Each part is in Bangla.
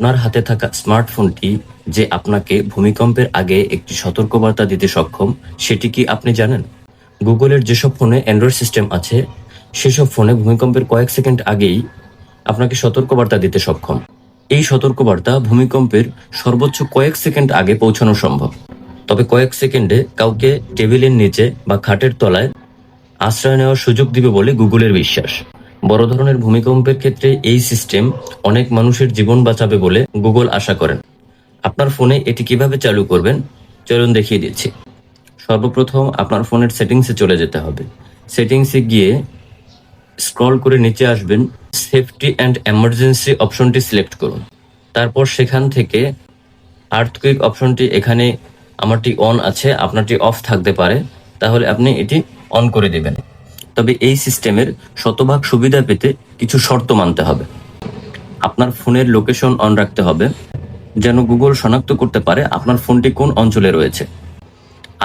আপনার হাতে থাকা স্মার্টফোনটি যে আপনাকে ভূমিকম্পের আগে একটি সতর্কবার্তা দিতে সক্ষম, সেটি কি আপনি জানেন? গুগলের যেসব ফোনে অ্যান্ড্রয়েড সিস্টেম আছে, সেসব ফোনে ভূমিকম্পের কয়েক সেকেন্ড আগেই আপনাকে সতর্কবার্তা দিতে সক্ষম। এই সতর্কবার্তা ভূমিকম্পের সর্বোচ্চ কয়েক সেকেন্ড আগে পৌঁছানো সম্ভব। তবে কয়েক সেকেন্ডে কাউকে টেবিলের নিচে বা খাটের তলায় আশ্রয় নেওয়ার সুযোগ দিবে বলে গুগলের বিশ্বাস। বড় ধরনের ভূমিকম্পের ক্ষেত্রে এই সিস্টেম অনেক মানুষের জীবন বাঁচাবে বলে গুগল আশা করেন। আপনার ফোনে এটি কীভাবে চালু করবেন? চলুন দেখিয়ে দিচ্ছি। সর্বপ্রথম আপনার ফোনের সেটিংসে চলে যেতে হবে। সেটিংসে গিয়ে স্ক্রল করে নিচে আসবেন, সেফটি অ্যান্ড এমার্জেন্সি অপশনটি সিলেক্ট করুন। তারপর সেখান থেকে আর্থকুইক অপশনটি এখানে আমারটি অন আছে, আপনারটি অফ থাকতে পারে। তাহলে আপনি এটি অন করে দিবেন। তবে এই সিস্টেমের শতভাগ সুবিধা পেতে কিছু শর্ত মানতে হবে। আপনার ফোনের লোকেশন অন রাখতে হবে, যেন গুগল শনাক্ত করতে পারে আপনার ফোনটি কোন অঞ্চলে রয়েছে।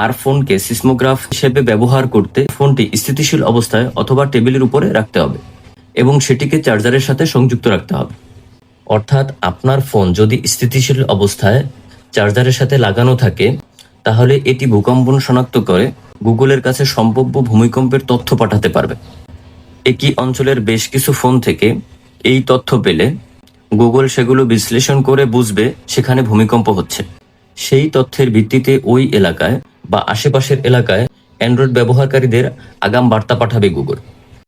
আর ফোনকে সিসমোগ্রাফ হিসেবে ব্যবহার করতে ফোনটি স্থিতিশীল অবস্থায় অথবা টেবিলের উপরে রাখতে হবে এবং সেটিকে চার্জারের সাথে সংযুক্ত রাখতে হবে। অর্থাৎ আপনার ফোন যদি স্থিতিশীল অবস্থায় চার্জারের সাথে লাগানো থাকে, তাহলে এটি ভূকম্পন শনাক্ত করে গুগলের কাছে সম্ভাব্য ভূমিকম্পের তথ্য পাঠাতে পারবে। একই অঞ্চলের বেশ কিছু ফোন থেকে এই তথ্য পেলে গুগল সেগুলো বিশ্লেষণ করে বুঝবে সেখানে ভূমিকম্প হচ্ছে। সেই তথ্যের ভিত্তিতে ওই এলাকায় বা আশেপাশের এলাকায় অ্যান্ড্রয়েড ব্যবহারকারীদের আগাম বার্তা পাঠাবে গুগল।